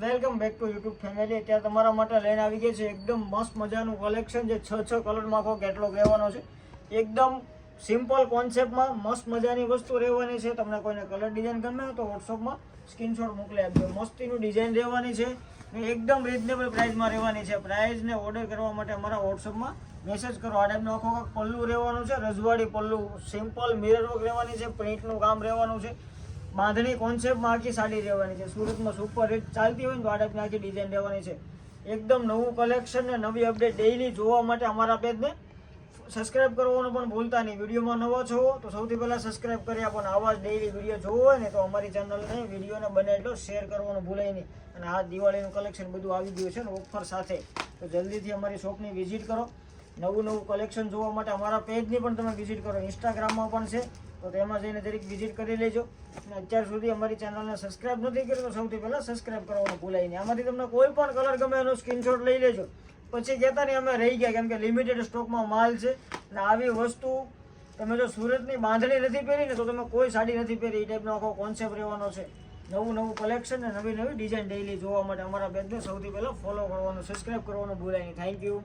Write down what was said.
Welcome back to YouTube family. અત્યારે તમારા માટે લઈને આવી ગયા છે એકદમ મસ્ત મજાનું કલેક્શન જે છ છ કલરમાં આખો કેટલોગ રહેવાનો છે. એકદમ સિમ્પલ કોન્સેપ્ટમાં મસ્ત મજાની વસ્તુ રહેવાની છે. તમને કોઈને કલર ડિઝાઇન ગમે તો વોટ્સઅપમાં સ્ક્રીનશોટ મોકલી આપજો. મસ્તીનું ડિઝાઇન રહેવાની છે ને એકદમ રિઝનેબલ પ્રાઇસમાં રહેવાની છે. પ્રાઇઝને ઓર્ડર કરવા માટે અમારા વોટ્સઅપમાં મેસેજ કરો. આ ટાઈપનો આખો પલ્લું રહેવાનું છે. રજવાડી પલ્લું સિમ્પલ મિરર વર્ક રહેવાની છે. પ્રિન્ટનું કામ રહેવાનું છે. બાંધણી કોન્સેપ્ટમાં આખી સાડી રહેવાની છે. સુરતમાં સુપર હિટ ચાલતી હોય ને તો આ ટાઈપની આખી ડિઝાઇન રહેવાની છે. એકદમ નવું કલેક્શન ને નવી અપડેટ ડેઈલી જોવા માટે અમારા પેજને સબસ્ક્રાઇબ કરવાનું પણ ભૂલતા નહીં. વિડીયોમાં નવા છો તો સૌથી પહેલાં સબસ્ક્રાઇબ કરી અને આવા જ ડેઈલી વીડિયો જોવો હોય ને તો અમારી ચેનલને વિડીયોને બને એટલો શેર કરવાનું ભૂલાય નહીં. અને આ દિવાળીનું કલેક્શન બધું આવી ગયું છે ને ઓફર સાથે. તો જલ્દીથી અમારી શોપની વિઝિટ કરો. નવું નવું કલેક્શન જોવા માટે અમારા પેજની પણ તમે વિઝિટ કરો. ઇન્સ્ટાગ્રામમાં પણ છે. તો તેમાં જઈને દરેક વિઝિટ કરી લેજો. અને અત્યાર સુધી અમારી ચેનલને સબસ્ક્રાઇબ નથી કરી તો સૌથી પહેલાં સબસ્ક્રાઇબ કરવાનું ભૂલાય નહીં. આમાંથી તમને કોઈ પણ કલર ગમે એનો સ્ક્રીનશોટ લઈ લેજો. પછી કહેતા નહીં અમે રહી ગયા, કેમ કે લિમિટેડ સ્ટોકમાં માલ છે. અને આવી વસ્તુ તમે જો સુરતની બાંધણી નથી પહેરી ને તો તમે કોઈ સાડી નથી પહેરી. એ ટાઈપનો આખો કોન્સેપ્ટ રહેવાનો છે. નવું નવું કલેક્શન ને નવી નવી ડિઝાઇન ડેઈલી જોવા માટે અમારા પેજને સૌથી પહેલાં ફોલો કરવાનું સબસ્ક્રાઇબ કરવાનું ભૂલાય નહીં. Thank you